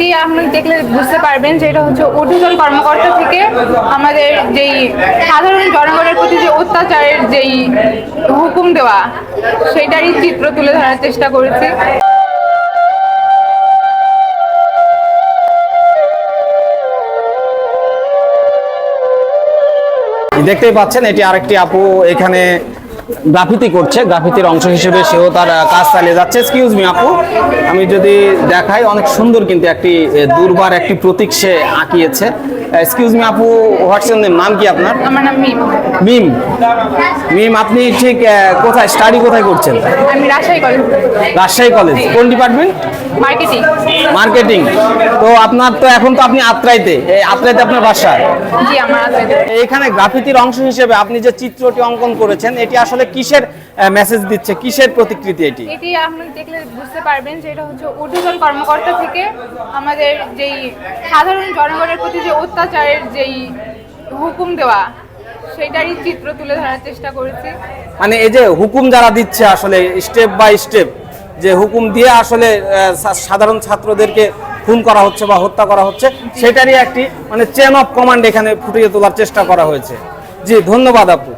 এটি আপনি দেখলে বুঝতে পারবেন যে এটা হচ্ছে ঊর্ধ্বতন কর্মকর্তা থেকে আমাদের যেই সাধারণ জনগণের প্রতি যে অত্যাচারের যেই হুকুম দেওয়া, সেটারই চিত্র তুলে ধরার চেষ্টা করেছি। দেখতেই পাচ্ছেন, এটি আরেকটি আপু এখানে গ্রাফিতি করছে গ্রাফিতির অংশ হিসেবে সেও তার কাজ চালিয়ে যাচ্ছে। এক্সকিউজ মি আপু আমি যদি দেখাই অনেক সুন্দর কিন্তু একটি দুর্বার একটি প্রতীক সে আঁকিয়েছে। এক্সকিউজ মি আপু হোয়াটসঅ্যাপ নেম নাম কি আপনার? আমার নাম মিম। মিম। মিম আপনি ঠিক কোথায় স্টাডি কোথায় করছেন? আমি রাজশাহী কলেজ রাজশাহী কলেজ কোন ডিপার্টমেন্ট মার্কেটিং মার্কেটিং তো আপনার তো এখন তো আপনি আত্রাইতে। এই আত্রাইতে আপনার বাসা? জি আমার আছে এখানে গ্রাফিতির অংশ হিসেবে আপনি যে চিত্রটি অঙ্কন করেছেন এটি আসলে কিসের মেসেজ দিচ্ছে? কিসের প্রতিকৃতি এটি? এটি আপনি দেখলে বুঝতে পারবেন যে এটা হচ্ছে ঊর্ধ্বতন কর্মকর্তা থেকে আমাদের যেই সাধারণ জনগণের প্রতি যে অত্যাচারের যেই হুকুম দেওয়া সেটারই চিত্র তুলে ধরার চেষ্টা করেছি। মানে এই যে হুকুম যারা দিচ্ছে আসলে স্টেপ বাই স্টেপ যে হুকুম দিয়ে আসলে সাধারণ ছাত্রদেরকে খুন করা হচ্ছে বা হত্যা করা হচ্ছে, সেটারই একটি মানে চেন অফ কমান্ড এখানে ফুটিয়ে তোলার চেষ্টা করা হয়েছে। জি, ধন্যবাদ আপু।